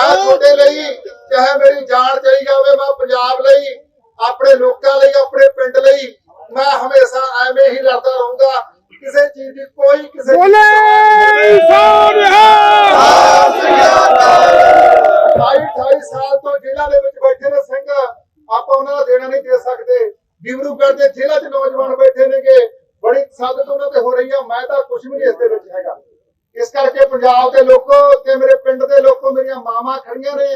ਮੈਂ ਤੁਹਾਡੇ ਲਈ ਚਾਹੇ ਮੇਰੀ ਜਾਨ ਚਲੀ ਜਾਵੇ ਮੈਂ ਪੰਜਾਬ ਲਈ ਆਪਣੇ ਲੋਕਾਂ ਲਈ ਆਪਣੇ ਪਿੰਡ ਲਈ ਮੈਂ ਹਮੇਸ਼ਾ ਐਵੇਂ ਹੀ ਲੜਦਾ ਰਹੂੰਗਾ। ਕਿਸੇ ਚੀਜ਼ ਦੀ ਕੋਈ ਕਿਸੇ ਬੋਲੇ! ਸੋਨਿਹਾ 28 28 ਸਾਲ ਤੋਂ ਜੇਲ੍ਹਾਂ ਦੇ ਵਿੱਚ ਬੈਠੇ ਨੇ ਸਿੰਘ ਆਪਾਂ ਉਹਨਾਂ ਦਾ ਦੇਣਾ ਨਹੀਂ ਦੇ ਸਕਦੇ। ਡਿਬਰੂਗੜ੍ਹ ਦੇ ਜੇਲ੍ਹਾਂ 'ਚ ਨੌਜਵਾਨ ਬੈਠੇ ਨੇਗੇ। ਬੜੀ ਸਾਦਤ ਉਹਨਾਂ ਤੇ ਹੋ ਰਹੀ ਆ ਮੈਂ ਤਾਂ ਕੁਝ ਵੀ ਨਹੀਂ ਇਸ ਦੇ ਵਿੱਚ ਹੈਗਾ। ਇਸ ਕਰਕੇ ਪੰਜਾਬ ਦੇ ਲੋਕੋ ਤੇ ਮੇਰੇ ਪਿੰਡ ਦੇ ਲੋਕੋ ਮੇਰੀਆਂ ਮਾਵਾਂ ਖੜੀਆਂ ਨੇ,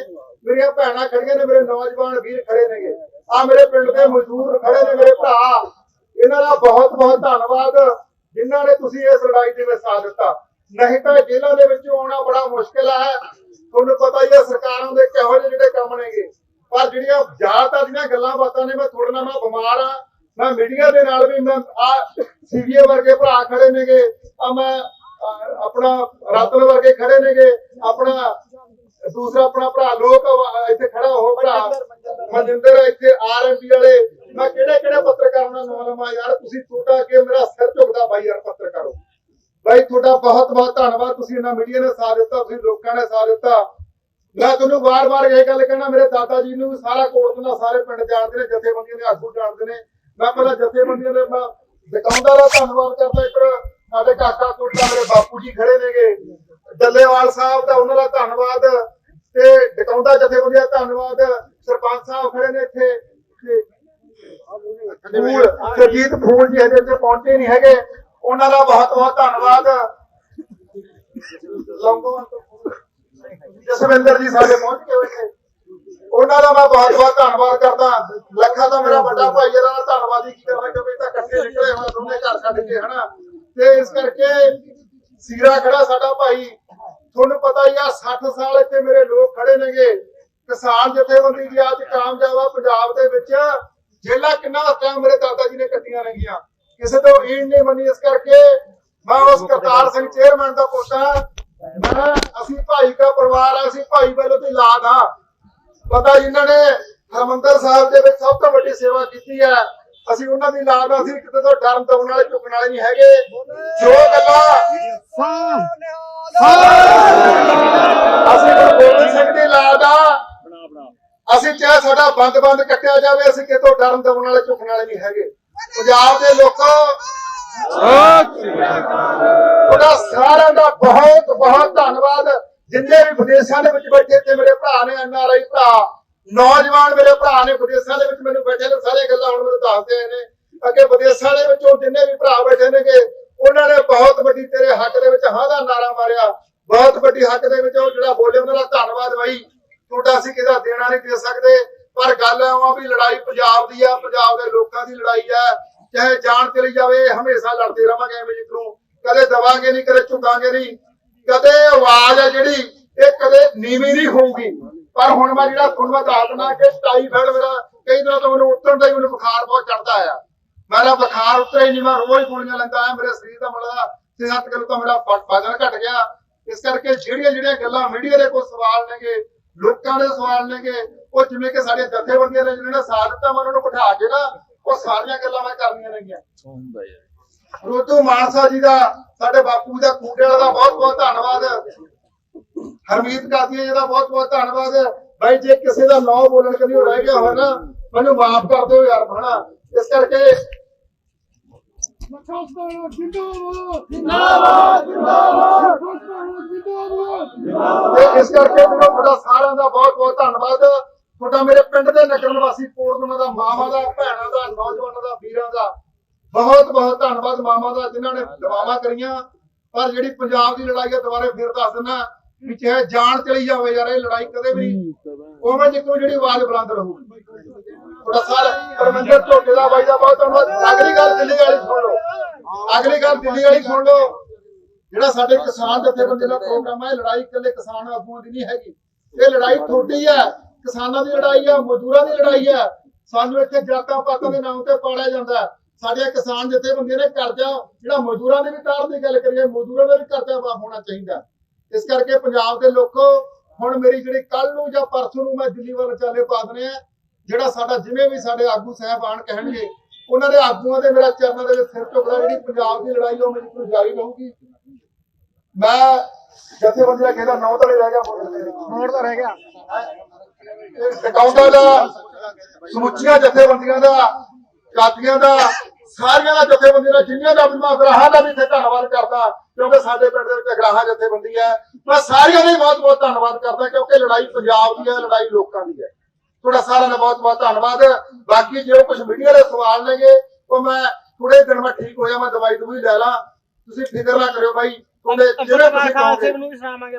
ਮੇਰੀਆਂ ਭੈਣਾਂ ਖੜੀਆਂ ਨੇ, ਮੇਰੇ ਨੌਜਵਾਨ ਵੀਰ ਖੜੇ ਨੇਗੇ। ਆ ਮੇਰੇ ਪਿੰਡ ਦੇ ਮਜ਼ਦੂਰ ਖੜੇ ਨੇ ਮੇਰੇ ਭਰਾ। ਇਹਨਾਂ ਦਾ ਬਹੁਤ ਬਹੁਤ ਧੰਨਵਾਦ, ਜਿਨ੍ਹਾਂ ਨੇ ਤੁਸੀਂ ਇਸ ਲੜਾਈ ਦੇ ਵਿੱਚ ਸਾਥ ਦਿੱਤਾ। ਨਹੀਂ ਤਾਂ ਜੇਲ੍ਹਾਂ ਦੇ ਵਿੱਚੋਂ ਆਉਣਾ ਬੜਾ ਮੁਸ਼ਕਿਲ ਹੈ। ਤੁਹਾਨੂੰ ਪਤਾ ਹੀ ਹੈ, ਸਰਕਾਰਾਂ ਦੇ ਕਿਹੋ ਜਿਹੇ ਜਿਹੜੇ ਕੰਮ ਨੇਗੇ। ਪਰ ਜਿਹੜੀਆਂ ਜ਼ਿਆਦਾਤਰ ਦੀਆਂ ਗੱਲਾਂ ਬਾਤਾਂ ਨੇ, ਮੈਂ ਤੁਹਾਡੇ ਨਾਲ, ਮੈਂ ਬਿਮਾਰ ਆ ਮੈਂ ਮੀਡੀਆ ਦੇ ਨਾਲ ਵੀ ਮੈਂ ਆ ਸੀਵੀਏ ਵਰਗੇ ਭਰਾ ਖੜੇ ਨੇਗੇ। ਆ ਮੈਂ ਆਪਣਾ ਰਤਨ ਵਰਗੇ ਖੜੇ ਨੇਗੇ ਆਪਣਾ ਦੂਸਰਾ ਆਪਣਾ ਭਰਾ ਲੋਕ ਇੱਥੇ ਖੜਾ ਹੋ ਭਰਾ। ਮਨਿੰਦਰ ਇੱਥੇ ਆਰਐਮਪੀ ਵਾਲੇ। ਮੈਂ ਕਿਹੜੇ ਕਿਹੜੇ ਪੱਤਰਕਾਰਾਂ ਨਾਮ ਲਵਾਂ ਯਾਰ ਤੁਸੀਂ ਛੋਟਾ ਕੇ ਮੇਰਾ ਸਿਰ ਝੁਕਦਾ ਬਾਈ ਯਾਰ ਪੱਤਰਕਾਰੋ ਬਾਈ ਤੁਹਾਡਾ ਬਹੁਤ ਬਹੁਤ ਧੰਨਵਾਦ ਤੁਸੀਂ ਇਹਨਾਂ ਮੀਡੀਆ ਨੇ ਸਾਥ ਦਿੱਤਾ ਤੁਸੀਂ ਲੋਕਾਂ ਨੇ ਸਾਥ ਦਿੱਤਾ। ਮੈਂ ਤੁਹਾਨੂੰ ਵਾਰ-ਵਾਰ ਇਹ ਗੱਲ ਕਹਿਣਾ ਮੇਰੇ ਦਾਦਾ ਜੀ ਨੂੰ ਸਾਰਾ ਕੋਟ ਦਾ ਸਾਰੇ ਪਿੰਡ ਜਾਣਦੇ ਨੇ ਜਥੇਬੰਦੀਆਂ ਦੇ ਆਗੂ ਜਾਣਦੇ ਨੇ। ਮੈਂ ਪਹਿਲਾਂ ਜਥੇਬੰਦੀਆਂ ਦੇ ਮੈਂ ਦਿਕਾਉਂਦਾ ਦਾ ਧੰਨਵਾਦ ਕਰਦਾ ਇੱਕ ਸਾਡੇ ਕਾਕਾ ਕੋਟਾ ਮੇਰੇ ਬਾਪੂ ਜੀ ਖੜੇ ਨੇਗੇ। ਡੱਲੇਵਾਲ ਸਾਹਿਬ ਦਾ ਉਹਨਾਂ ਦਾ ਧੰਨਵਾਦ ਤੇ ਦਿਕਾਉਂਦਾ ਜਥੇਬੰਦੀਆਂ ਦਾ ਧੰਨਵਾਦ। ਸਰਪੰਚ ਸਾਹਿਬ ਖੜੇ ਨੇ ਇੱਥੇ। ਫੂਲ, ਸਰਜੀਤ ਫੂਲ ਜੀ ਹਜੇ ਇੱਥੇ ਪਹੁੰਚੇ ਨਹੀਂ ਹੈਗੇ। ਉਹਨਾਂ ਦਾ ਬਹੁਤ ਬਹੁਤ ਧੰਨਵਾਦ। ਜਸਵਿੰਦਰ ਜੀ ਸਾਡੇ ਪਹੁੰਚ ਕੇ ਹੋਏ ਉਹਨਾਂ ਦਾ ਮੈਂ ਬਹੁਤ ਬਹੁਤ ਧੰਨਵਾਦ ਕਰਦਾ। ਲੱਖਾਂ ਦਾ ਮੇਰਾ ਵੱਡਾ ਭਾਈ ਇਹਦਾ ਦਾ ਧੰਨਵਾਦ ਕੀ ਕਰਨਾ, ਕਿਉਂਕਿ ਤਾਂ ਇਕੱਠੇ ਨਿਕਲੇ ਹੋਏ ਦੋਨੇ ਘਰ ਛੱਡ ਕੇ, ਹਨਾ? ਤੇ ਇਸ ਕਰਕੇ ਸੀਰਾ ਖੜਾ ਸਾਡਾ ਭਾਈ। ਤੁਹਾਨੂੰ ਪਤਾ ਹੀ ਆ 60 ਸਾਲ ਇੱਥੇ ਮੇਰੇ ਲੋਕ ਖੜੇ ਨੇਗੇ। ਕਿਸਾਨ ਜਥੇਬੰਦੀ ਦੀ ਅੱਜ ਕਾਮਯਾਬ ਆ ਪੰਜਾਬ ਦੇ ਵਿੱਚ। ਜੇਲਾ ਕਿੰਨਾ ਟਾਈਮ ਮੇਰੇ ਦਾਦਾ ਜੀ ਨੇ ਕੱਟੀਆਂ ਨੇਗੀਆਂ ਕਿਸੇ ਤੋਂ ਈਣ ਨਹੀਂ ਮੰਨੀ ਇਸ ਕਰਕੇ ਮੈਂ ਉਸ ਕਰਤਾਰ ਸਿੰਘ ਚੇਅਰਮੈਨ ਦਾ ਪੋਤਾ ਮੈਂ ਅਸੀਂ ਭਾਈ ਦਾ ਪਰਿਵਾਰ ਆ ਅਸੀਂ ਭਾਈ ਵੱਲੋਂ ਤੇ ਲਾਦ ਆ। ਪਤਾ ਜਿਨ੍ਹਾਂ ਨੇ ਹਰਮੰਦਰ ਸਾਹਿਬ ਦੇ ਵਿੱਚ ਸਭ ਤੋਂ ਵੱਡੀ ਸੇਵਾ ਕੀਤੀ ਹੈ ਅਸੀਂ ਉਹਨਾਂ ਦੀ ਆ ਅਸੀਂ ਕਿਤੇ ਤੋਂ ਡਰਨ ਦਉਣ ਵਾਲੇ ਝੁਕਣ ਵਾਲੇ ਨਹੀਂ ਹੈਗੇ। ਜੋ ਗੱਲਾਂ ਅਸੀਂ ਗੁਰੂ ਗੋਬਿੰਦ ਸਿੰਘ ਦੀ ਲਾਦ ਆ ਅਸੀਂ ਚਾਹੇ ਸਾਡਾ ਬੰਦ ਬੰਦ ਕੱਟਿਆ ਜਾਵੇ ਅਸੀਂ ਕਿਤੋਂ ਡਰਨ ਦਉਣ ਵਾਲੇ ਝੁਕਣ ਵਾਲੇ ਨਹੀਂ ਹੈਗੇ। ਪੰਜਾਬ ਦੇ ਲੋਕੋ ਉਹਦਾ ਸਾਰਿਆਂ ਦਾ ਬਹੁਤ ਬਹੁਤ ਧੰਨਵਾਦ। ਜਿੰਨੇ ਵੀ ਵਿਦੇਸ਼ਾਂ ਦੇ ਵਿੱਚ ਬੈਠੇ ਤੇ ਮੇਰੇ ਭਰਾ ਨੇ ਐਨਆਰਆਈ ਭਰਾ ਨੌਜਵਾਨ ਮੇਰੇ ਭਰਾ ਨੇ ਵਿਦੇਸ਼ਾਂ ਦੇ ਵਿੱਚ ਮੈਨੂੰ ਬੈਠੇ ਨੇ, ਸਾਰੇ ਗੱਲਾਂ ਹੁਣ ਮੈਨੂੰ ਦੱਸਦੇ ਨੇ। ਅੱਗੇ ਵਿਦੇਸ਼ਾਂ ਦੇ ਵਿੱਚੋਂ ਜਿੰਨੇ ਵੀ ਭਰਾ ਬੈਠੇ ਨੇਗੇ, ਉਹਨਾਂ ਨੇ ਬਹੁਤ ਵੱਡੀ ਤੇਰੇ ਹੱਕ ਦੇ ਵਿੱਚ ਹਾਂ ਦਾ ਨਾਰਾ ਮਾਰਿਆ। ਬਹੁਤ ਵੱਡੀ ਹੱਕ ਦੇ ਵਿੱਚ ਉਹ ਜਿਹੜਾ ਬੋਲੇ, ਉਹਨਾਂ ਦਾ ਧੰਨਵਾਦ ਬਾਈ। ਤੁਹਾਡਾ ਅਸੀਂ ਕਿਹਦਾ ਦੇਣਾ ਨਹੀਂ ਦੇ ਸਕਦੇ। ਪਰ ਗੱਲ ਇਹ ਆ ਵੀ ਲੜਾਈ ਪੰਜਾਬ ਦੀ ਆ, ਪੰਜਾਬ ਦੇ ਲੋਕਾਂ ਦੀ ਲੜਾਈ ਆ। ਚਾਹੇ ਜਾਨ ਚਲੀ ਜਾਵੇ ਹਮੇਸ਼ਾ ਲੜਦੇ ਰਵਾਂਗੇ ਐਵੇਂ ਜਿੱਤ ਨੂੰ। ਕਦੇ ਦਵਾਂਗੇ ਨਹੀਂ, ਕਦੇ ਝੁਕਾਂਗੇ ਨਹੀਂ। ਕਦੇ ਆਵਾਜ਼ ਆ ਜਿਹੜੀ ਇਹ ਕਦੇ ਨੀਵੀਂ ਨਹੀਂ ਹੋਊਗੀ। ਪਰ ਹੁਣ ਮੈਂ ਜਿਹੜਾ ਤੁਹਾਨੂੰ ਮੈਂ ਦੱਸ ਦਿੰਦਾ ਕਿ ਟਾਈਫਾਇਡ ਮੇਰਾ ਕਈ ਦਿਨਾਂ ਤੋਂ ਮੈਨੂੰ ਉਤਰਨ ਦਾ ਹੀ ਮੈਨੂੰ ਬੁਖਾਰ ਬਹੁਤ ਚੜਦਾ ਆ ਮੇਰਾ ਬੁਖਾਰ ਉਤਰੇ ਨਹੀਂ ਮੈਂ ਰੋਜ਼ ਗੋਲੀਆਂ ਲੈਂਦਾ ਆ ਮੇਰੇ ਸਰੀਰ ਦਾ ਮਤਲਬ 6-7 ਕਿਲੋ ਤਾਂ ਮੇਰਾ ਵਜ਼ਨ ਘਟ ਗਿਆ। ਇਸ ਕਰਕੇ ਜਿਹੜੀਆਂ ਜਿਹੜੀਆਂ ਗੱਲਾਂ ਮੀਡੀਆ ਦੇ ਕੋਈ ਸਵਾਲ ਨੇਗੇ ਲੋਕਾਂ ਦੇ ਸਵਾਲ ਨੇਗੇ ਉਹ ਜਿਵੇਂ ਕਿ ਸਾਡੇ ਜਥੇਬੰਦੀਆਂ ਨੇ ਜਿਹਨਾਂ ਨੇ ਸਾਥ ਦਿੱਤਾ ਮੈਂ ਉਹਨਾਂ ਨੂੰ ਬਿਠਾ ਕੇ ਨਾ ਉਹ ਸਾਰੀਆਂ ਗੱਲਾਂ ਮੈਂ ਕਰਨੀਆਂ ਨੇਗੀਆਂ। ਰੋਤੂ ਮਾਨਸਾ ਜੀ ਦਾ ਸਾਡੇ ਬਾਪੂ ਦਾ ਕੂਟੇ ਵਾਲਾ ਦਾ ਬਹੁਤ ਬਹੁਤ ਧੰਨਵਾਦ। ਹਰਮੀਤ ਕਾਦੀਆ ਜੀ ਦਾ ਬਹੁਤ ਬਹੁਤ ਧੰਨਵਾਦ ਬਾਈ, ਜੇ ਕਿਸੇ ਦਾ ਨਾਂ ਬੋਲਣ ਕਦੀ ਰਹਿ ਗਿਆ ਹੋਵੇ ਨਾ, ਮੈਨੂੰ ਮਾਫ ਕਰ ਦਿਓ ਯਾਰ ਹਨਾ ਇਸ ਕਰਕੇ ਜਿੰਦਾਬਾਦ ਜਿੰਦਾਬਾਦ। ਜਿੰਦਾਬਾਦ ਤੇ ਇਸ ਕਰਕੇ ਮੈਨੂੰ ਤੁਹਾਡਾ ਸਾਰਿਆਂ ਦਾ ਬਹੁਤ ਬਹੁਤ ਧੰਨਵਾਦ। ਤੁਹਾਡਾ ਮੇਰੇ ਪਿੰਡ ਦੇ ਨਗਰ ਨਿਵਾਸੀ ਕੋਟਨਾ ਦਾ, ਮਾਵਾਂ ਦਾ, ਭੈਣਾਂ ਦਾ, ਨੌਜਵਾਨਾਂ ਦਾ, ਵੀਰਾਂ ਦਾ ਬਹੁਤ ਬਹੁਤ ਧੰਨਵਾਦ ਮਾਵਾਂ ਦਾ, ਜਿਨ੍ਹਾਂ ਨੇ ਦਵਾਵਾਂ ਕਰੀਆਂ। ਪਰ ਜਿਹੜੀ ਪੰਜਾਬ ਦੀ ਲੜਾਈ ਹੈ, ਦੁਬਾਰੇ ਫਿਰ ਦੱਸ ਦਿੰਦਾ ਵੀ ਚਾਹੇ ਜਾਨ ਚਲੀ ਜਾਵੇ ਯਾਰ ਇਹ ਲੜਾਈ ਕਦੇ ਵੀ ਉਵੇਂ ਜਿੱਕੋ ਜਿਹੜੀ ਆਵਾਜ਼ ਬੁਲੰਦ ਰਹੂਗੀ ਤੁਹਾਡਾ ਸਾਰਾ ਪਰਮੰਦਰ ਝੋਟੇ ਦਾ ਬਾਈ ਦਾ ਬਹੁਤ ਧੰਨਵਾਦ। ਅਗਲੀ ਗੱਲ ਦਿੱਲੀ ਵਾਲੀ ਸੁਣ ਲਓ। ਅਗਲੀ ਗੱਲ ਦਿੱਲੀ ਵਾਲੀ ਸੁਣ ਲਓ। ਜਿਹੜਾ ਸਾਡੇ ਕਿਸਾਨ ਜਥੇਬੰਦੀ ਦਾ ਪ੍ਰੋਗਰਾਮ ਹੈ ਲੜਾਈ ਇਕੱਲੇ ਕਿਸਾਨ ਆਗੂਆਂ ਦੀ ਨਹੀਂ ਹੈਗੀ। ਇਹ ਲੜਾਈ ਤੁਹਾਡੀ ਹੈ ਕਿਸਾਨਾਂ ਦੀ ਲੜਾਈ ਹੈ ਮਜ਼ਦੂਰਾਂ ਦੀ ਲੜਾਈ ਹੈ। ਸਾਨੂੰ ਇੱਥੇ ਜਾਤਾਂ ਪਾਤਾਂ ਦੇ ਨਾਮ ਤੇ ਪਾਲਿਆ ਜਾਂਦਾ। ਸਾਡੇ ਕਿਸਾਨ ਜਥੇਬੰਦੀਆਂ ਨੇ ਕਰਜ਼ਾ ਜਿਹੜਾ ਮਜ਼ਦੂਰਾਂ ਦੇ ਵੀ ਤਾਰ ਦੀ ਗੱਲ ਕਰੀਏ ਮਜ਼ਦੂਰਾਂ ਦਾ ਵੀ ਕਰਜ਼ਾ ਮਾਫ ਹੋਣਾ ਚਾਹੀਦਾ ਇਸ ਕਰਕੇ ਪੰਜਾਬ ਦੇ ਲੋਕੋ ਹੁਣ ਮੇਰੀ ਜਿਹੜੀ ਕੱਲ ਨੂੰ ਜਾਂ ਪਰਸੋਂ ਨੂੰ ਮੈਂ ਦਿੱਲੀ ਵੱਲ ਚਾਲੇ ਪਾ ਦਨੇ ਆ ਜਿਹੜਾ ਸਾਡਾ ਜਿਵੇਂ ਵੀ ਸਾਡੇ ਆਗੂ ਸਾਹਿਬਾਨ ਕਹਿਣਗੇ ਉਹਨਾਂ ਦੇ ਆਗੂਆਂ ਦੇ ਮੇਰਾ ਚਰਨਾਂ ਦੇ ਵਿੱਚ ਸਿਰ ਝੁਕਦਾ ਜਿਹੜੀ ਪੰਜਾਬ ਦੀ ਲੜਾਈ ਉਹ ਮੇਰੀ ਕੋਈ ਜਾਰੀ ਰਹੂਗੀ। ਮੈਂ ਜਥੇਬੰਦੀਆਂ ਕਹਿੰਦਾ ਨੌ ਤਲੇ ਰਹਿ ਗਿਆ ਮੋੜ ਤਾਂ। ਰਹਿ ਗਿਆ। ਇਹ ਟਿਕਾਉਂਦਾ ਦਾ ਸਮੁੱਚੀਆਂ ਜਥੇਬੰਦੀਆਂ ਦਾ ਕਾਤੀਆਂ ਦਾ ਸਾਰੀਆਂ ਦਾ ਜਥੇਬੰਦੀਆਂ ਜਿੰਨੀਆਂ ਦਾ ਮੈਂ ਅਗਰਾਹਾਂ ਦਾ ਵੀ ਇੱਥੇ ਧੰਨਵਾਦ ਕਰਦਾ ਕਿਉਂਕਿ ਸਾਡੇ ਪਿੰਡ ਦੇ ਵਿੱਚ ਅਗਰਾਹਾਂ ਜਥੇਬੰਦੀ ਹੈ। ਮੈਂ ਸਾਰਿਆਂ ਦਾ ਬਹੁਤ ਬਹੁਤ ਧੰਨਵਾਦ ਕਰਦਾ ਕਿਉਂਕਿ ਲੜਾਈ ਪੰਜਾਬ ਦੀ ਹੈ ਲੜਾਈ ਲੋਕਾਂ ਦੀ ਹੈ। ਤੁਹਾਡਾ ਸਾਰਿਆਂ ਦਾ ਬਹੁਤ ਬਹੁਤ ਧੰਨਵਾਦ। ਬਾਕੀ ਜੋ ਕੁਝ ਮੀਡੀਆ ਦੇ ਸਵਾਲ ਨੇਗੇ ਉਹ ਮੈਂ ਥੋੜੇ ਦਿਨ ਮੈਂ ਠੀਕ ਹੋ ਜਾ ਮੈਂ ਦਵਾਈ ਦਵਾਈ ਲੈ ਲਾਂ। ਤੁਸੀਂ ਫਿਕਰ ਨਾ ਕਰਿਓ ਬਾਈ ਕਿਉਂਕਿ ਜਿਹੜੇ ਤੁਸੀਂ ਕਹੋਗੇ।